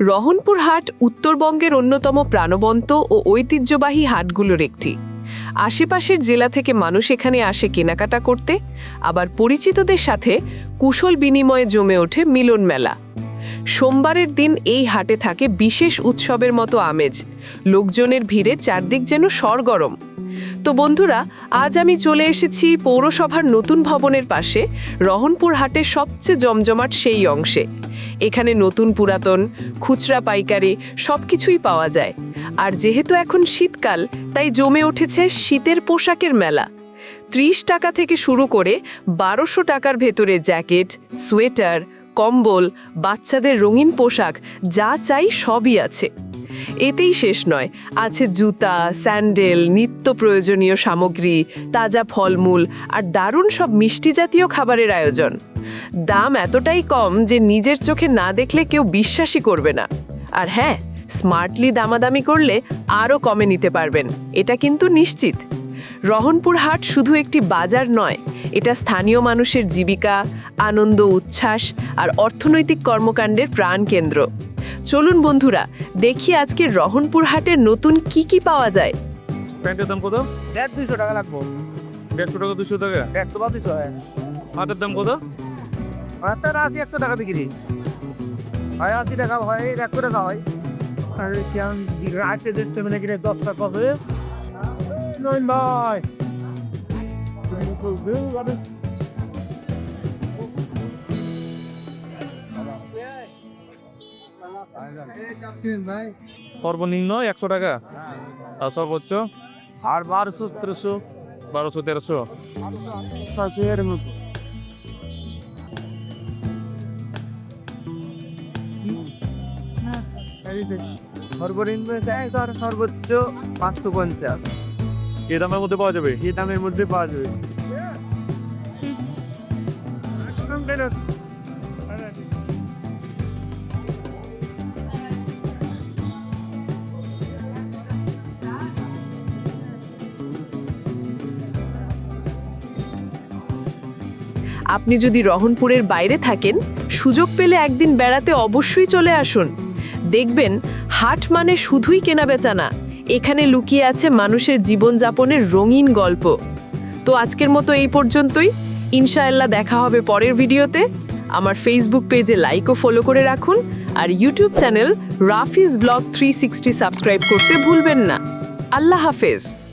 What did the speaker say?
রহনপুর হাট উত্তরবঙ্গের অন্যতম প্রাণবন্ত ও ঐতিহ্যবাহী হাটগুলোর একটি। আশেপাশের জেলা থেকে মানুষ এখানে আসে কেনাকাটা করতে, আবার পরিচিতদের সাথে কুশল বিনিময়ে জমে ওঠে মিলন মেলা। সোমবারের দিন এই হাটে থাকে বিশেষ উৎসবের মতো আমেজ। লোকজনের ভিড়ে চারদিক যেন সরগরম। তো বন্ধুরা, আজ আমি চলে এসেছি পৌরসভার নতুন ভবনের পাশে, রহনপুর হাটের সবচেয়ে জমজমাট সেই অংশে। এখানে নতুন পুরাতন, খুচরা পাইকারি সব কিছুই পাওয়া যায়। আর যেহেতু এখন শীতকাল, তাই জমে উঠেছে শীতের পোশাকের মেলা। ত্রিশ টাকা থেকে শুরু করে বারোশো টাকার ভেতরে জ্যাকেট, সোয়েটার, কম্বল, বাচ্চাদের রঙিন পোশাক, যা চাই সবই আছে। এতেই শেষ নয়। আছে জুতা, স্যান্ডেল, নিত্য প্রয়োজনীয় সামগ্রী, তাজা ফলমূল আর দারুণ সব মিষ্টি জাতীয় খাবারের আয়োজন। দাম এতটাই কম যে নিজের চোখে না দেখলে কেউ বিশ্বাসই করবে না। আর হ্যাঁ স্মার্টলি দামাদামি করলে আরও কমে নিতে পারবেন, এটা কিন্তু নিশ্চিত। রহনপুর হাট শুধু একটি বাজার নয়, এটা স্থানীয় মানুষের জীবিকা, আনন্দ, উচ্ছ্বাস আর অর্থনৈতিক কর্মকাণ্ডের প্রাণকেন্দ্র। চলুন বন্ধুরা দেখি আজকে রহনপুর হাটের নতুন কি কি পাওয়া যায়। প্যান্টের দাম কত? এক দুইশো টাকা লাগবো। দেড়শো টাকা দুশো টাকা? এক তো বা হয়। হাতের দাম কত? হাতের আশি একশো টাকা বিক্রি। হয় আশি টাকা হয় একশো টাকা হয়। the right to this to get dot stuck off সর্বনিম্ন একশো টাকা? আর সর্বোচ্চ? আর বারোশো তেরোশো। বারোশো তেরোশো। এর মতো। সর্বনিম্ন চাই ধর সর্বোচ্চ পাঁচশো পঞ্চাশ। এই দামের মধ্যে পাওয়া যাবে? এই দামের মধ্যে পাওয়া যাবে। আপনি যদি রহনপুরের বাইরে থাকেন, সুযোগ পেলে একদিন বেড়াতে অবশ্যই চলে আসুন। দেখবেন, হাট মানে শুধুই কেনাবেচা না এখানে লুকিয়ে আছে মানুষের জীবনযাপনের রঙিন গল্প। তো আজকের মতো এই পর্যন্তই। ইনশাআল্লাহ দেখা হবে পরের ভিডিওতে। আমার ফেসবুক পেজে লাইক ও ফলো করে রাখুন। আর YouTube channel Rafiz blog three subscribe করতে ভুলবেন না। আল্লাহ হাফেজ।